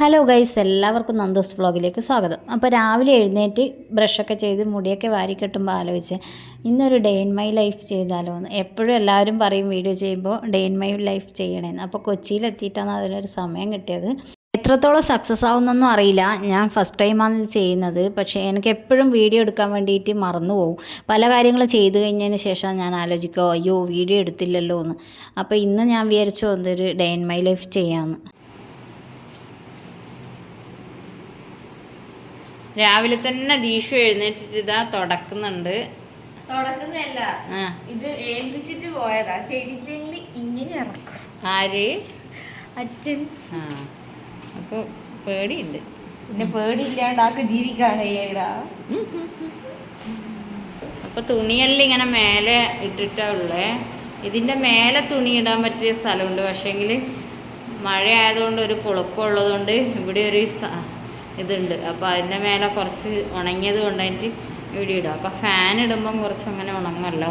Hello guys എല്ലാവർക്കും നന്ദോസ് വ്ളോഗിലേക്ക് സ്വാഗതം. അപ്പോൾ രാവിലെ എഴുന്നേറ്റ് ബ്രഷൊക്കെ ചെയ്ത് മുടിയൊക്കെ വാരി കെട്ടുമ്പോൾ ആലോചിച്ച് ഇന്നൊരു ഡേ ഇൻ മൈ ലൈഫ് ചെയ്താലോ എന്ന്. എപ്പോഴും എല്ലാവരും പറയും വീഡിയോ ചെയ്യുമ്പോൾ ഡേ ഇൻ മൈ ലൈഫ് ചെയ്യണേന്ന്. അപ്പോൾ കൊച്ചിയിലെത്തിയിട്ടാണ് അതിനൊരു സമയം കിട്ടിയത്. എത്രത്തോളം സക്സസ് ആവുന്നൊന്നും അറിയില്ല. ഞാൻ ഫസ്റ്റ് ടൈമാണ് ഇത് ചെയ്യുന്നത്. പക്ഷേ എനിക്ക് എപ്പോഴും വീഡിയോ എടുക്കാൻ വേണ്ടിയിട്ട് മറന്നു പോകും പല കാര്യങ്ങൾ ചെയ്തു കഴിഞ്ഞതിന് ശേഷം ഞാൻ ആലോചിക്കുക അയ്യോ വീഡിയോ എടുത്തില്ലല്ലോ എന്ന്. അപ്പോൾ ഇന്ന് ഞാൻ വിചാരിച്ചു എന്തൊരു ഡേ ഇൻ മൈ ലൈഫ് ചെയ്യാമെന്ന്. രാവിലെ തന്നെ ദീഷു എഴുന്നേറ്റിട്ട് ഇതാ തുടക്കുന്നുണ്ട്. തുടക്കുന്നല്ല ഇത് ഏൽപ്പിച്ചിട്ട് പോയതാ. ചെയ്തിട്ടില്ലെങ്കിൽ ഇങ്ങനെ ഇറക്കും ആര്? അച്ഛൻ. ആ. അപ്പോൾ പേടിയുണ്ട്. പിന്നെ പേടിയില്ലാണ്ട് ആക്ക് ജീവിക്കാൻ കഴിയടാ. അപ്പൊ തുണിയെല്ലാം ഇങ്ങനെ മേലെ ഇട്ടിട്ടാ ഉള്ളേ. ഇതിന്റെ മേലെ തുണി ഇടാൻ പറ്റിയ സ്ഥലമുണ്ട്. പക്ഷേങ്കിൽ മഴ ആയതുകൊണ്ട് ഒരു കുളപ്പമുള്ളതുകൊണ്ട് ഇവിടെ ഒരു ഇതുണ്ട്. അപ്പോൾ അതിന്റെ മേലെ കുറച്ച് ഉണങ്ങിയത് കൊണ്ടായിട്ട് ഇവിടെ ഇടും അപ്പോൾ ഫാൻ ഇടുമ്പം കുറച്ച് അങ്ങനെ ഉണങ്ങല്ലോ.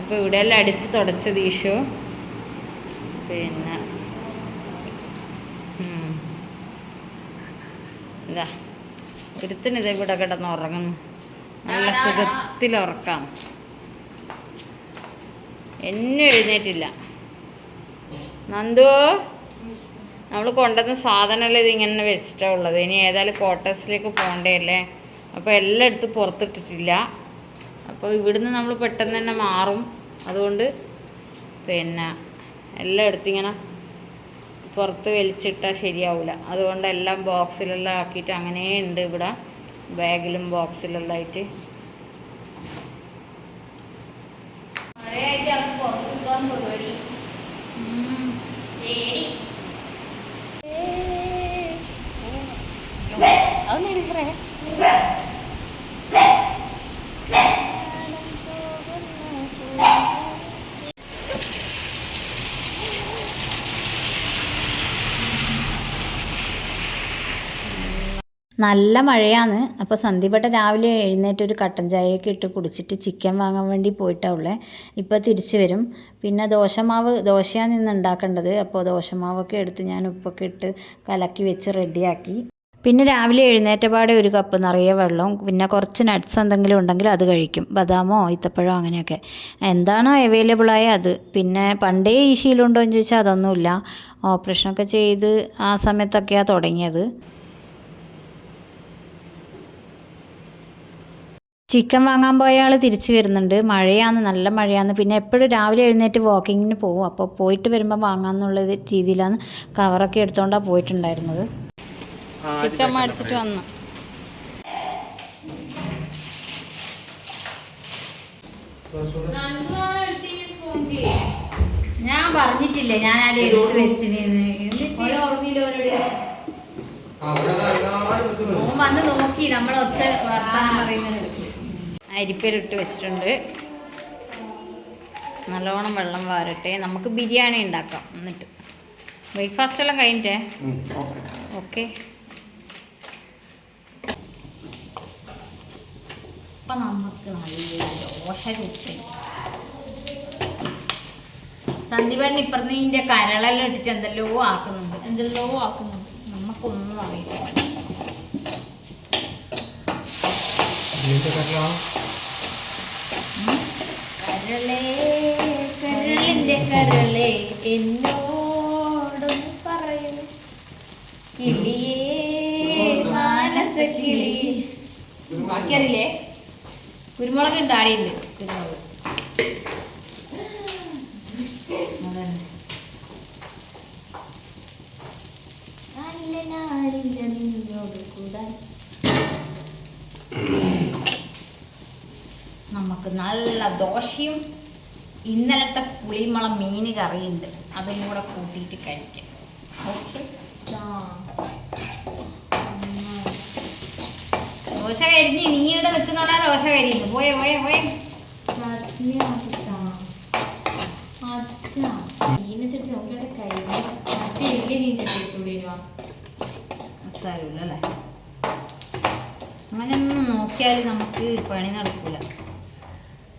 അപ്പോൾ ഇവിടെയെല്ലാം അടിച്ച് തുടച്ചത് ഈശോ. പിന്നെ. ഇതാ ഒരുത്തിനിത് ഇവിടെ കിടന്ന് ഉറങ്ങുന്നു. നല്ല സുഖത്തിൽ ഉറക്കാം. എന്നെ എഴുന്നേറ്റില്ല. നന്ദു. നമ്മൾ കൊണ്ടുവന്ന സാധനമെല്ലാം ഇതിങ്ങനെ വെച്ചിട്ടാ ഉള്ളത്. ഇനി ഏതായാലും ക്വാർട്ടേഴ്സിലേക്ക് പോകേണ്ടതല്ലേ? അപ്പോൾ എല്ലാം എടുത്ത് പുറത്തിട്ടിട്ടില്ല. അപ്പോൾ ഇവിടുന്ന് നമ്മൾ പെട്ടെന്ന് തന്നെ മാറും. അതുകൊണ്ട് പിന്നെ എല്ലാം എടുത്തിങ്ങനെ പുറത്ത് വലിച്ചിട്ടാൽ ശരിയാവില്ല അതുകൊണ്ട് എല്ലാം ബോക്സിലെല്ലാം ആക്കിയിട്ട് അങ്ങനെ ഉണ്ട് ഇവിടെ. ബാഗിലും ബോക്സിലെല്ലാം ആയിട്ട്. മഴയായിട്ട് അവർക്ക് പുറത്തിരിക്കാൻ പേടി പേടി. നല്ല മഴയാണ്. അപ്പോൾ സന്ധ്യപ്പെട്ട രാവിലെ എഴുന്നേറ്റ് ഒരു കട്ടൻ ചായയൊക്കെ ഇട്ട് കുടിച്ചിട്ട് ചിക്കൻ വാങ്ങാൻ വേണ്ടി പോയിട്ടുള്ളത് ഇപ്പോൾ തിരിച്ചു വരും. പിന്നെ ദോശമാവ് ദോശയാണ് ഇന്ന് ഉണ്ടാക്കേണ്ടത്. അപ്പോൾ ദോശമാവൊക്കെ എടുത്ത് ഞാൻ ഉപ്പൊക്കെ ഇട്ട് കലക്കി വെച്ച് റെഡിയാക്കി പിന്നെ രാവിലെ എഴുന്നേറ്റപാടെ ഒരു കപ്പ് നിറയെ വെള്ളം പിന്നെ കുറച്ച് നട്ട്സ് എന്തെങ്കിലും ഉണ്ടെങ്കിൽ അത് കഴിക്കും. ബദാമോ ഈത്തപ്പഴമോ അങ്ങനെയൊക്കെ. എന്താണോ അവൈലബിളായ അത്. പിന്നെ പണ്ടേ ഈ ശീലമുണ്ടോ എന്ന് ചോദിച്ചാൽ അതൊന്നുമില്ല. ഓപ്പറേഷനൊക്കെ ചെയ്ത് ആ സമയത്തൊക്കെയാണ് തുടങ്ങിയത്. ചിക്കൻ വാങ്ങാൻ പോയ ആൾ തിരിച്ചു വരുന്നുണ്ട്. മഴയാന്ന് നല്ല മഴയാന്ന്. പിന്നെ എപ്പോഴും രാവിലെ എഴുന്നേറ്റ് വാക്കിങ്ങിന് പോകും അപ്പോൾ പോയിട്ട് വരുമ്പോൾ വാങ്ങാമെന്നുള്ള രീതിയിലാണ് കവറൊക്കെ എടുത്തുകൊണ്ടാണ് പോയിട്ടുണ്ടായിരുന്നത്. ചിക്കൻ മേടിച്ചിട്ട് വന്നു. ഞാൻ പറഞ്ഞിട്ടില്ലേ ഞാൻ അവിടെ എടുത്ത് വെച്ചിരുന്നു ഓൻ വന്ന് നോക്കി നമ്മൾ ഒച്ച അരിപ്പരിട്ട് വെച്ചിട്ടുണ്ട്. നല്ലോണം വെള്ളം വാരട്ടെ. നമുക്ക് ബിരിയാണി ഉണ്ടാക്കാം. എന്നിട്ട്. ബ്രേക്ക്ഫാസ്റ്റ് എല്ലാം കഴിഞ്ഞിട്ടേ? ഓക്കെ. അപ്പം നമുക്ക് നല്ല ദോശ ചുട്ടി സന്ദീപേട്ടൻ ഇപ്പുറത്ത് ഇതിന്റെ കരളെല്ലാം ഇട്ടിട്ട് എന്തെല്ലോ ആക്കുന്നുണ്ട്. എന്തെല്ലോ ആക്കുന്നുണ്ട്. നമുക്കൊന്നും അറിയില്ല. കരളേ? കരളിന്റെ കരളേ എന്നോടൊന്ന് പറയൂ. കിളിയേ മാനസ കിളി. ബാക്കിയറിയില്ലേ കുരുമുളക് ഉണ്ട് ആടിയുണ്ട്. കുരുമുളക് നമുക്ക് നല്ല ദോശയും ഇന്നലത്തെ പുളിമുളം മീൻ കറിയുണ്ട്. അതും കൂടെ കൂട്ടിയിട്ട് കഴിക്കാം. ഓക്കെ? ദോശ കരിഞ്ഞ് നീ ഇവിടെ നിൽക്കുന്നോണ്ടാ ദോശ കരിയുന്നു. പോയെ പോയെ പോയെ. ചീനച്ചട്ടി നോക്കിയുടെ കഴിഞ്ഞു. മറ്റേ വലിയ ചീനച്ചട്ടി ഇട്ടുണ്ടോ സാരമില്ലല്ലേ അങ്ങനെയൊന്നും നോക്കിയാൽ നമുക്ക് പണി നടക്കൂല.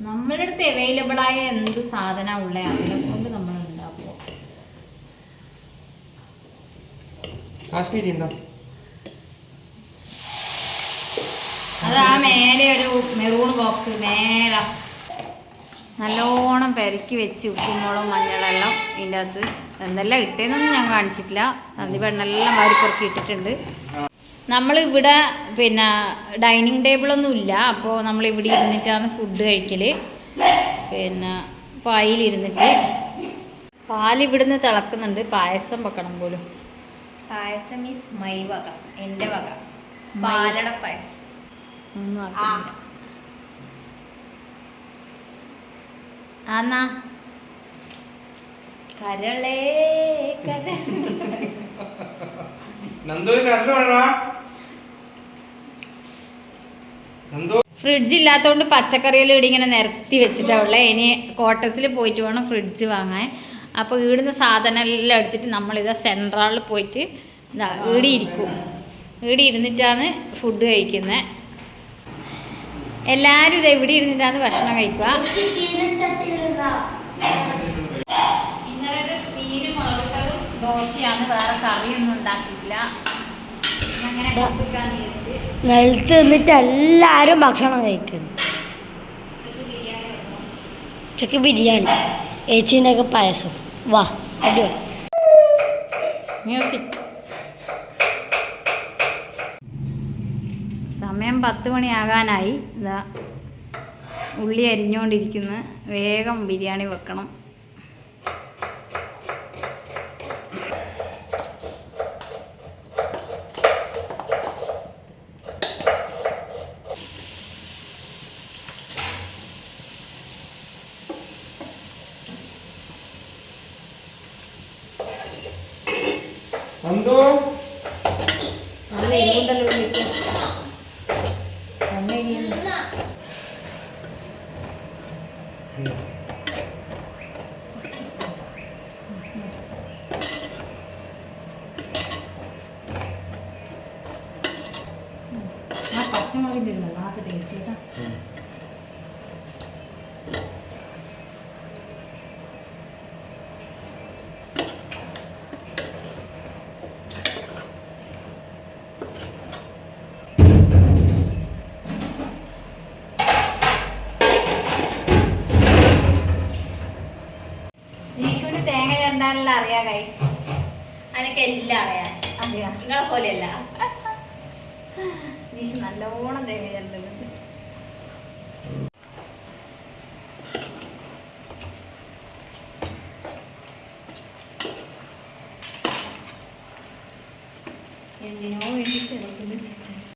നമ്മളുടെ അടുത്ത് അവൈലബിൾ ആയ എന്ത് സാധനമാണ് ഉള്ളത് അതിനെ കൊണ്ട് നമ്മൾ ഉണ്ടാക്കുക കാശ്മീരി ഉണ്ടോ? അത് ആ മേലെ ഒരു മെറൂൺ ബോക്സ് മേല. നല്ലോണം പെരക്കി വെച്ച് ഉപ്പുമുളകും മഞ്ഞളെല്ലാം ഇതിന്റെ അകത്ത് എന്തെല്ലാം ഇട്ടേന്നൊന്നും ഞാൻ കാണിച്ചിട്ടില്ല. നന്ദി പെണ്ണെല്ലാം വാരിപ്പൊറുക്കി ഇട്ടിട്ടുണ്ട്. നമ്മൾ ഇവിടെ പിന്നെ ഡൈനിങ് ടേബിളൊന്നും ഇല്ല. അപ്പോൾ നമ്മൾ ഇവിടെ ഇരുന്നിട്ടാണ് ഫുഡ് കഴിക്കൽ പിന്നെ പായിലിരുന്നിട്ട് പാലിവിടുന്ന് തിളക്കുന്നുണ്ട്. പായസം വെക്കണം പോലും. പായസം ഈസ് മൈ വക. എന്റെ വക. പാലട പായസം. ഒന്നും ആക്കുന്നില്ല ആന്നാ. കരളേ കര നന്ദു കറണ്ട് വേണ? ഫ്രിഡ്ജ് ഇല്ലാത്തതുകൊണ്ട് പച്ചക്കറിയെല്ലാം ഇവിടെ ഇങ്ങനെ നിരത്തി വെച്ചിട്ടാവുള്ളേ ഇനി കോട്ടസിൽ പോയിട്ട് വേണം ഫ്രിഡ്ജ് വാങ്ങാൻ. അപ്പോൾ ഇവിടുന്ന് സാധനം എല്ലാം എടുത്തിട്ട് നമ്മളിതാ സെൻട്രാളിൽ പോയിട്ട് ഇതാ വീടിയിരിക്കും ഇരിക്കും ഇരുന്നിട്ടാണ് ഫുഡ് കഴിക്കുന്നത് എല്ലാവരും ഇത് എവിടെ ഇരുന്നിട്ടാണ് ഭക്ഷണം കഴിക്കുക? ഇന്നലെ മീന് മുളകിട്ടതും ദോശയാണ് വേറെ കറിയൊന്നും അങ്ങനെ നിലത്ത് നിന്നിട്ട് എല്ലാവരും ഭക്ഷണം കഴിക്കുന്നു. ഉച്ചയ്ക്ക് ബിരിയാണി ഏച്ചീന്റെ ഒക്കെ പായസം. വാ അടിപൊളി. മ്യൂസിക് പത്ത് മണിയാകാനായി ഇതാ ഉള്ളി അരിഞ്ഞുകൊണ്ടിരിക്കുന്നു. വേഗം ബിരിയാണി വെക്കണം. 人呢？തേങ്ങ അറിയാ ഗൈസ് അനക്ക് എല്ലാം അറിയാം. അറിയാം. നിങ്ങളെ പോലെയല്ല. ജീഷു നല്ലോണം തേങ്ങ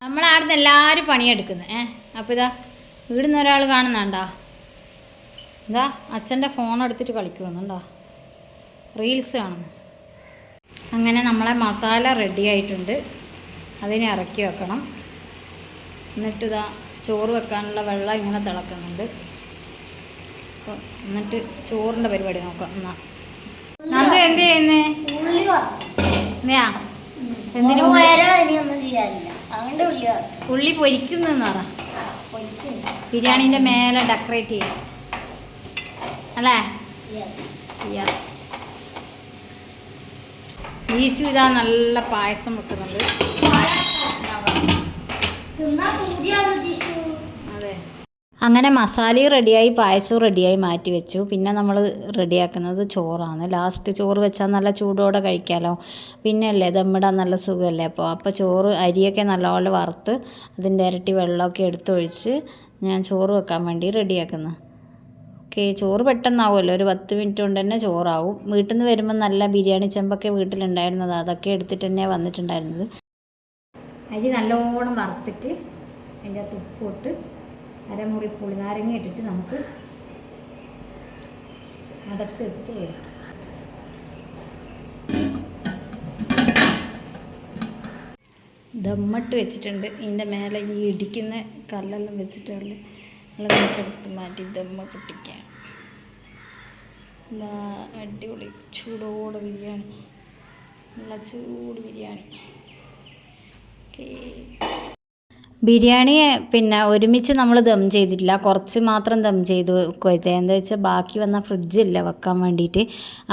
നമ്മളാടുന്ന് എല്ലാവരും പണിയെടുക്കുന്നത് ഏ അപ്പോൾ ഇതാ ഇവിടുന്ന് ഒരാൾ കാണുന്നുണ്ടോ? ഇതാ അച്ഛന്റെ ഫോൺ എടുത്തിട്ട് കളിക്കുന്നുണ്ടോ റീൽസ് കാണും. അങ്ങനെ നമ്മളെ മസാല റെഡി ആയിട്ടുണ്ട്. അതിനെ ഇറക്കി വെക്കണം. എന്നിട്ട് ഇതാ ചോറ് വെക്കാനുള്ള വെള്ളം ഇങ്ങനെ തിളക്കുന്നുണ്ട്. അപ്പോൾ എന്നിട്ട് ചോറിന്റെ പരിപാടി നോക്കാം. എന്നാ. നന്ദു എന്ത് ചെയ്യുന്നേ? ഉള്ളി എന്തിനാ ഉള്ളി? പൊരിക്കുന്നതെന്ന് പറ. ബിരിയാണീന്റെ മേലെ ഡെക്കറേറ്റ് ചെയ്യും. അല്ലേ? യെസ് ഈശു ഇതാ നല്ല പായസം വെക്കുന്നുണ്ട്. അതെ. അങ്ങനെ മസാലയും റെഡിയായി പായസവും റെഡിയായി മാറ്റി വെച്ചു. പിന്നെ നമ്മൾ റെഡിയാക്കുന്നത് ചോറാണ്. ലാസ്റ്റ് ചോറ് വെച്ചാൽ നല്ല ചൂടോടെ കഴിക്കാമല്ലോ പിന്നെ അല്ലേ ദമ്മിടാൻ നല്ല സുഖമല്ലേ? അപ്പോൾ അപ്പോൾ ചോറ് അരിയൊക്കെ നല്ലപോലെ വറുത്ത് അതിന്റെ ഇരട്ടി വെള്ളമൊക്കെ എടുത്തൊഴിച്ച് ഞാൻ ചോറ് വെക്കാൻ വേണ്ടി റെഡിയാക്കുന്നു. ഓക്കെ ചോറ് പെട്ടെന്നാവുമല്ലോ. ഒരു പത്ത് മിനിറ്റ് കൊണ്ട് തന്നെ ചോറാവും. വീട്ടിൽ നിന്ന് വരുമ്പോൾ നല്ല ബിരിയാണി ചെമ്പൊക്കെ വീട്ടിലുണ്ടായിരുന്നത്. അതൊക്കെ എടുത്തിട്ട് തന്നെയാണ് വന്നിട്ടുണ്ടായിരുന്നത്. അരി നല്ലോണം വറുത്തിട്ട് അതിന്റെ അകത്ത് ഉപ്പിട്ട് അരമുറി പുളിനാരങ്ങ ഇട്ടിട്ട് നമുക്ക് അടച്ച് വെച്ചിട്ട് വരും ദമ്മട്ട് വെച്ചിട്ടുണ്ട്. ഇതിന്റെ മേലെ ഈ ഇടിക്കുന്ന കല്ലെല്ലാം വെച്ചിട്ടുള്ള നമുക്ക് മാറ്റി ദമ്മ പൊട്ടിക്കാം. എന്താ അടിപൊളി ചൂടോടെ ബിരിയാണി. നല്ല ചൂട് ബിരിയാണി. ഓക്കേ ബിരിയാണി പിന്നെ ഒരുമിച്ച് നമ്മൾ ദം ചെയ്തിട്ടില്ല. കുറച്ച് മാത്രം ദം ചെയ്ത് വെക്കുവത്തെ എന്താ വെച്ചാൽ ബാക്കി വന്ന ഫ്രിഡ്ജില്ല വെക്കാൻ വേണ്ടിയിട്ട്.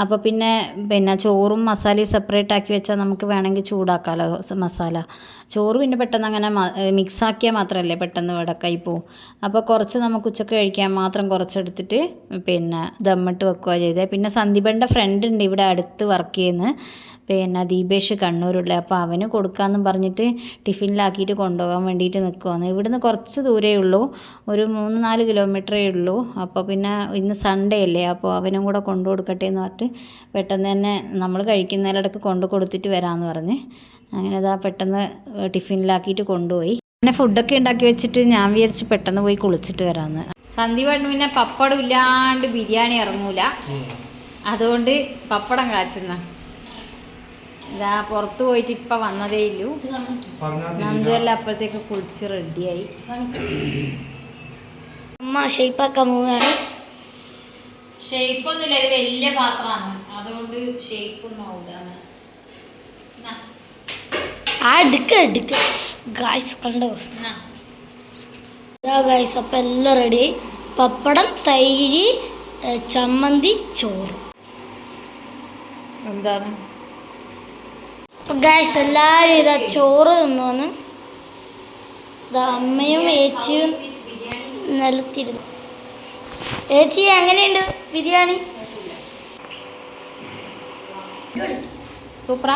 അപ്പോൾ പിന്നെ പിന്നെ ചോറും മസാലയും സെപ്പറേറ്റ് ആക്കി വെച്ചാൽ നമുക്ക് വേണമെങ്കിൽ ചൂടാക്കാമല്ലോ മസാല. ചോറ് പിന്നെ പെട്ടെന്ന് അങ്ങനെ മിക്സ് ആക്കിയാൽ മാത്രമല്ലേ പെട്ടെന്ന് വടക്കായി പോവും. അപ്പോൾ കുറച്ച് നമുക്ക് ഉച്ചയ്ക്ക് കഴിക്കാൻ മാത്രം കുറച്ചെടുത്തിട്ട് പിന്നെ ദമ്മിട്ട് വെക്കുക ചെയ്തത് പിന്നെ സന്ദീപന്റെ ഫ്രണ്ട് ഉണ്ട് ഇവിടെ അടുത്ത് വർക്ക് ചെയ്യുന്നത് പിന്നെ ദീപേഷ് കണ്ണൂരുള്ള. അപ്പോൾ അവന് കൊടുക്കാമെന്ന് പറഞ്ഞിട്ട് ടിഫിനിലാക്കിയിട്ട് കൊണ്ടുപോകാൻ വേണ്ടിയിട്ട് നിൽക്കുവാണ് ഇവിടുന്ന് കുറച്ച് ദൂരേ ഉള്ളൂ. ഒരു മൂന്ന് നാല് കിലോമീറ്ററേ ഉള്ളൂ. അപ്പോൾ പിന്നെ ഇന്ന് സൺഡേ അല്ലേ? അപ്പോൾ അവനും കൂടെ കൊണ്ടു കൊടുക്കട്ടെ എന്ന് പറഞ്ഞിട്ട് പെട്ടെന്ന് തന്നെ നമ്മൾ കഴിക്കുന്നതിലിടക്ക് കൊണ്ടു കൊടുത്തിട്ട് വരാമെന്ന് പറഞ്ഞ്. അങ്ങനെ അതാ പെട്ടെന്ന് ടിഫിനിലാക്കിയിട്ട് കൊണ്ടുപോയി. പിന്നെ ഫുഡൊക്കെ ഉണ്ടാക്കി വെച്ചിട്ട് ഞാൻ വിചാരിച്ച് പെട്ടെന്ന് പോയി കുളിച്ചിട്ട് വരാമെന്ന് സന്ദീപ് പിന്നെ പപ്പടം ഇല്ലാണ്ട് ബിരിയാണി ഇറങ്ങൂല. അതുകൊണ്ട് പപ്പടം കാച്ചുന്ന. ഇതാ പുറത്ത് പോയിട്ട് ഇപ്പം വന്നതേ ഇല്ലൂ. നന്ദുവല്ല അപ്പോഴത്തേക്ക് കുളിച്ച് റെഡിയായി. അമ്മ ഷേപ്പാക്കാൻ പോവുകയാണ് ഷേപ്പ് ഒന്നുമില്ല ഇത് വലിയ പാത്രമാണ്. അതുകൊണ്ട് ഷേപ്പ് ഒന്നും ആവില്ല ആ എടുക്ക എടുക്ക. ഗായ്സ് കണ്ടോ? ഇതാ ഗായ്സ് അപ്പം എല്ലാം റെഡി പപ്പടം തൈര് ചമ്മന്തി ചോറ്. എന്താണ്? അപ്പം ഗായ്സ് എല്ലാവരും ഇതാ ചോറ് തിന്നുവന്ന് ഇതാ അമ്മയും ഏച്ചിയും നിലത്തിരുന്നു. ഏച്ചി എങ്ങനെയുണ്ട് ബിരിയാണി? സൂപ്പറാ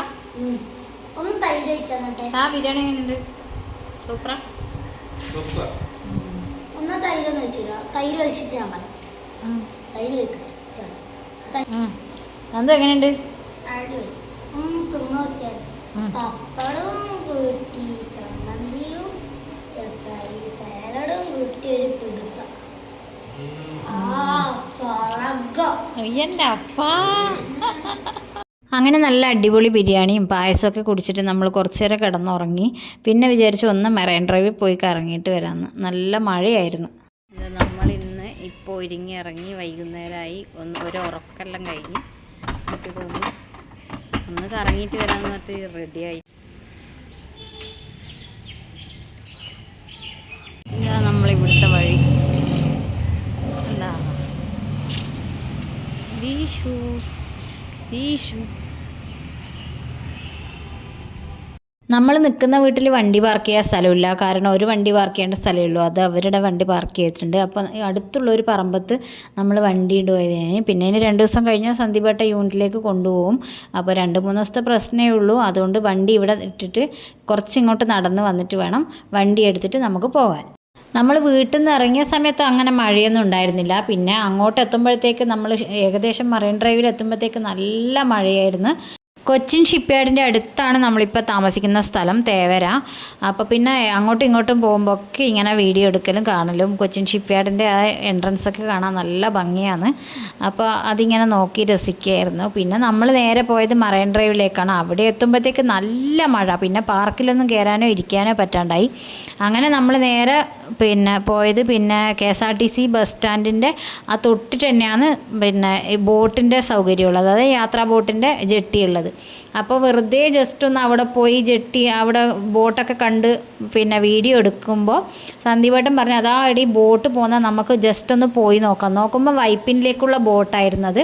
ഒന്ന് തൈര് ആ സാ ബിരിയാണി എങ്ങനെയുണ്ട്? സൂപ്പറാ ഒന്ന് തൈര് ഒന്ന് വെച്ചില്ല തൈര് വെച്ചിട്ട് ഞാൻ പറയാം. തൈര് വെക്കട്ടെ നന്ദു എങ്ങനെയുണ്ട് അടിപൊളി ഒന്ന് തിന്നു നോക്കിയാൽ ഉം. പപ്പടവും കൂട്ടി ചമ്മന്തിയും സാലഡും കൂട്ടി ഒരു പിടുത്ത. അപ്പാ. അങ്ങനെ നല്ല അടിപൊളി ബിരിയാണിയും പായസമൊക്കെ കുടിച്ചിട്ട് നമ്മൾ കുറച്ചു നേരം കിടന്നുറങ്ങി. പിന്നെ വിചാരിച്ചു ഒന്ന് മെറൈൻ ഡ്രൈവിൽ പോയി കറങ്ങിയിട്ട് വരാമെന്ന്. നല്ല മഴയായിരുന്നു. നമ്മൾ ഇന്ന് ഇപ്പോൾ ഒരുങ്ങി ഇറങ്ങി വൈകുന്നേരമായി. ഒന്ന് ഒരു ഉറക്കെല്ലാം കഴിഞ്ഞ്. എനിക്ക് തോന്നി ഒന്ന് കറങ്ങിയിട്ട് വരാമെന്ന് പറഞ്ഞിട്ട് റെഡിയായി ഇതാ നമ്മളിവിടുത്തെ വഴി. എന്താ വീശു. വീശു. നമ്മൾ നിൽക്കുന്ന വീട്ടിൽ വണ്ടി പാർക്ക് ചെയ്യാൻ സ്ഥലമില്ല. കാരണം ഒരു വണ്ടി പാർക്ക് ചെയ്യേണ്ട സ്ഥലമേ ഉള്ളൂ. അത് അവരുടെ വണ്ടി പാർക്ക് ചെയ്തിട്ടുണ്ട്. അപ്പോൾ അടുത്തുള്ള ഒരു പറമ്പത്ത് നമ്മൾ വണ്ടി ഇടുകയാണ് പിന്നെ ഇനി രണ്ട് ദിവസം കഴിഞ്ഞാൽ സന്ദീപേട്ട യൂണിറ്റിലേക്ക് കൊണ്ടുപോകും. അപ്പോൾ രണ്ട് മൂന്ന് ദിവസത്തെ പ്രശ്നമേ ഉള്ളൂ. അതുകൊണ്ട് വണ്ടി ഇവിടെ ഇട്ടിട്ട് കുറച്ച് ഇങ്ങോട്ട് നടന്ന് വന്നിട്ട് വേണം വണ്ടി എടുത്തിട്ട് നമുക്ക് പോകാൻ. നമ്മൾ വീട്ടിൽ നിന്ന് ഇറങ്ങിയ സമയത്ത് അങ്ങനെ മഴയൊന്നും ഉണ്ടായിരുന്നില്ല. പിന്നെ അങ്ങോട്ട് എത്തുമ്പോഴത്തേക്ക് നമ്മൾ ഏകദേശം മറൈൻ ഡ്രൈവിൽ എത്തുമ്പോഴത്തേക്ക് നല്ല മഴയായിരുന്നു. കൊച്ചിൻ ഷിപ്പ്യാർഡിന്റെ അടുത്താണ് നമ്മളിപ്പോൾ താമസിക്കുന്ന സ്ഥലം തേവര. അപ്പോൾ പിന്നെ അങ്ങോട്ടും ഇങ്ങോട്ടും പോകുമ്പോൾ ഒക്കെ ഇങ്ങനെ വീഡിയോ എടുക്കലും കാണലും കൊച്ചിൻ ഷിപ്പ്യാർഡിന്റെ ആ എൻട്രൻസ് ഒക്കെ കാണാൻ നല്ല ഭംഗിയാണ്. അപ്പോൾ അതിങ്ങനെ നോക്കി രസിക്കുകയായിരുന്നു. പിന്നെ നമ്മൾ നേരെ പോയത് മറൈൻ ഡ്രൈവിലേക്കാണ്. അവിടെ എത്തുമ്പോഴത്തേക്ക് നല്ല മഴ. പിന്നെ പാർക്കിലൊന്നും കയറാനോ ഇരിക്കാനോ പറ്റാണ്ടായി. അങ്ങനെ നമ്മൾ നേരെ പിന്നെ പോയത് പിന്നെ K S R T C bus സ്റ്റാൻഡിന്റെ ആ തൊട്ടിട്ട് തന്നെയാണ് പിന്നെ ഈ ബോട്ടിന്റെ സൗകര്യമുള്ളത് അതായത് യാത്രാ ബോട്ടിന്റെ ജെട്ടി ഉള്ളത് അപ്പോൾ വെറുതെ ജസ്റ്റ് ഒന്ന് അവിടെ പോയി ജെട്ടി അവിടെ ബോട്ടൊക്കെ കണ്ട് പിന്നെ വീഡിയോ എടുക്കുമ്പോൾ സന്ദീപേട്ടൻ പറഞ്ഞു അതാ എടി ബോട്ട് പോകുന്ന നമുക്ക് ജസ്റ്റ് ഒന്ന് പോയി നോക്കാം. നോക്കുമ്പോൾ വൈപ്പിനിലേക്കുള്ള ബോട്ടായിരുന്നത്.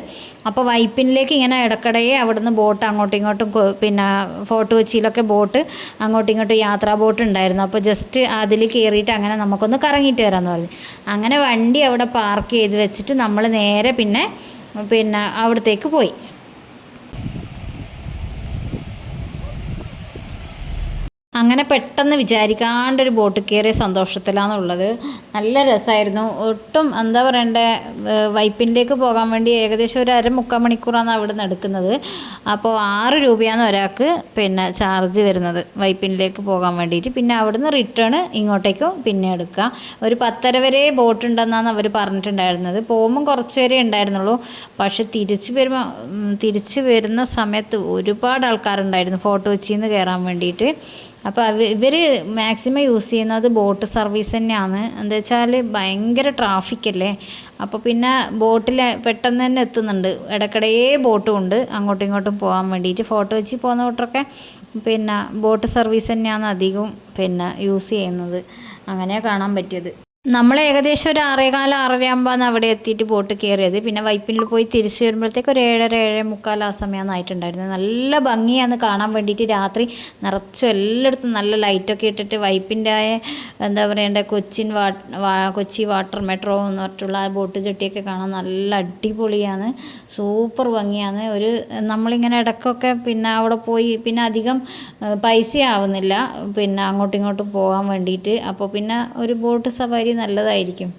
അപ്പോൾ വൈപ്പിനിലേക്ക് ഇങ്ങനെ ഇടക്കിടയെ അവിടുന്ന് ബോട്ട് അങ്ങോട്ടും ഇങ്ങോട്ടും പിന്നെ ഫോർട്ട് കൊച്ചിയിലൊക്കെ ബോട്ട് അങ്ങോട്ടും ഇങ്ങോട്ടും യാത്രാ ബോട്ട് ഉണ്ടായിരുന്നു. അപ്പോൾ ജസ്റ്റ് അതിൽ കയറിയിട്ട് അങ്ങനെ നമുക്കൊന്ന് കറങ്ങിയിട്ട് വരാമെന്ന് പറഞ്ഞു. അങ്ങനെ വണ്ടി അവിടെ പാർക്ക് ചെയ്ത് വെച്ചിട്ട് നമ്മൾ നേരെ പിന്നെ പിന്നെ അവിടത്തേക്ക് പോയി. അങ്ങനെ പെട്ടെന്ന് വിചാരിക്കാണ്ടൊരു ബോട്ട് കയറിയ സന്തോഷത്തിലാണുള്ളത് നല്ല രസമായിരുന്നു ഒട്ടും എന്താ പറയണ്ടേ വൈപ്പിനിലേക്ക് പോകാൻ വേണ്ടി ഏകദേശം ഒരു അര മുക്കാൽ മണിക്കൂറാണ് അവിടെ നിന്ന് എടുക്കുന്നത്. അപ്പോൾ ആറ് രൂപയാണ് ഒരാൾക്ക് പിന്നെ ചാർജ് വരുന്നത് വൈപ്പിനിലേക്ക് പോകാൻ വേണ്ടിയിട്ട്. പിന്നെ അവിടുന്ന് റിട്ടേൺ ഇങ്ങോട്ടേക്കും പിന്നെ എടുക്കുക ഒരു പത്തര വരെ ബോട്ട് ഉണ്ടെന്നാണ് അവർ പറഞ്ഞിട്ടുണ്ടായിരുന്നത്. പോകുമ്പം കുറച്ച് വരെ ഉണ്ടായിരുന്നുള്ളൂ. പക്ഷെ തിരിച്ച് വരുമ്പോൾ തിരിച്ച് വരുന്ന സമയത്ത് ഒരുപാട് ആൾക്കാരുണ്ടായിരുന്നു ഫോട്ടോ വെച്ചിന്ന് കയറാൻ വേണ്ടിയിട്ട്. അപ്പോൾ അവ ഇവർ മാക്സിമം യൂസ് ചെയ്യുന്നത് ബോട്ട് സർവീസ് തന്നെയാണ്. എന്താ വെച്ചാൽ ഭയങ്കര ട്രാഫിക് അല്ലേ? അപ്പോൾ പിന്നെ ബോട്ടിൽ പെട്ടെന്ന് തന്നെ എത്തുന്നുണ്ട്. ഇടയ്ക്കിടയേ ബോട്ടും ഉണ്ട്. അങ്ങോട്ടും ഇങ്ങോട്ടും പോകാൻ വേണ്ടിയിട്ട് ഫോട്ടോ വെച്ച് പോകുന്ന കൂട്ടൊക്കെ പിന്നെ ബോട്ട് സർവീസ് തന്നെയാണ് അധികവും പിന്നെ യൂസ് ചെയ്യുന്നത്. അങ്ങനെ കാണാൻ പറ്റിയത്. നമ്മൾ ഏകദേശം ഒരു ആറേകാല ആറര ആകുമ്പോൾ അവിടെ എത്തിയിട്ട് ബോട്ട് കയറിയത് പിന്നെ വൈപ്പിനിൽ പോയി തിരിച്ചു വരുമ്പോഴത്തേക്ക് ഒരു ഏഴര ഏഴ് മുക്കാൽ ആ സമയമാണ് ആയിട്ടുണ്ടായിരുന്നത്. നല്ല ഭംഗിയാണ് കാണാൻ വേണ്ടിയിട്ട് രാത്രി നിറച്ചും എല്ലായിടത്തും നല്ല ലൈറ്റൊക്കെ ഇട്ടിട്ട് വൈപ്പിന്റെ എന്താ പറയേണ്ട കൊച്ചിൻ വാ കൊച്ചി വാട്ടർ മെട്രോ എന്ന് പറഞ്ഞിട്ടുള്ള ആ ബോട്ട് ജെട്ടിയൊക്കെ കാണാൻ നല്ല അടിപൊളിയാണ്. സൂപ്പർ ഭംഗിയാണ്. ഒരു നമ്മളിങ്ങനെ ഇടയ്ക്കൊക്കെ പിന്നെ അവിടെ പോയി പിന്നെ അധികം പൈസ ആവുന്നില്ല. പിന്നെ അങ്ങോട്ടും ഇങ്ങോട്ടും പോകാൻ വേണ്ടിയിട്ട്. അപ്പോൾ പിന്നെ ഒരു ബോട്ട് സവാരി നല്ലതായിരിക്കും.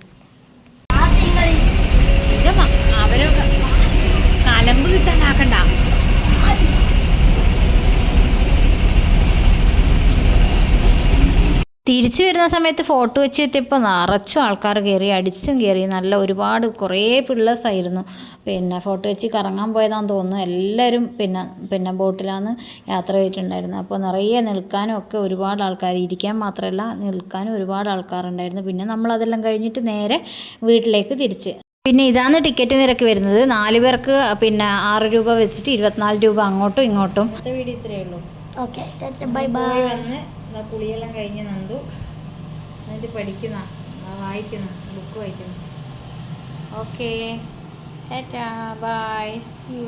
തിരിച്ചു വരുന്ന സമയത്ത് ഫോട്ടോ വെച്ച് എത്തിയപ്പോൾ നിറച്ചും ആൾക്കാർ കയറി അടിച്ചും കയറി. നല്ല ഒരുപാട് കുറേ പിള്ളേഴ്സായിരുന്നു പിന്നെ ഫോട്ടോ വെച്ച് കറങ്ങാൻ പോയതാന്ന് തോന്നുന്നു. എല്ലാവരും പിന്നെ പിന്നെ ബോട്ടിലാണ് യാത്ര ചെയ്തിട്ടുണ്ടായിരുന്നത് അപ്പോൾ നിറയെ നിൽക്കാനും ഒക്കെ ഒരുപാട് ആൾക്കാർ ഇരിക്കാൻ മാത്രമല്ല നിൽക്കാനും ഒരുപാട് ആൾക്കാരുണ്ടായിരുന്നു. പിന്നെ നമ്മൾ അതെല്ലാം കഴിഞ്ഞിട്ട് നേരെ വീട്ടിലേക്ക് തിരിച്ച്. പിന്നെ ഇതാണ് ടിക്കറ്റ് നിരക്ക് വരുന്നത്. നാല് പേർക്ക് പിന്നെ ആറ് രൂപ വെച്ചിട്ട് ഇരുപത്തിനാല് രൂപ അങ്ങോട്ടും ഇങ്ങോട്ടും. വീഡിയോ ഇത്രയേ ഉള്ളൂ. Okay bye bye. വന്ന് കുളിയെല്ലാം കഴിഞ്ഞ് നന്ദു എന്നിട്ട് പഠിക്കുന്ന വായിക്കുന്ന ബുക്ക് വായിക്കുന്നു. Okay tata bye C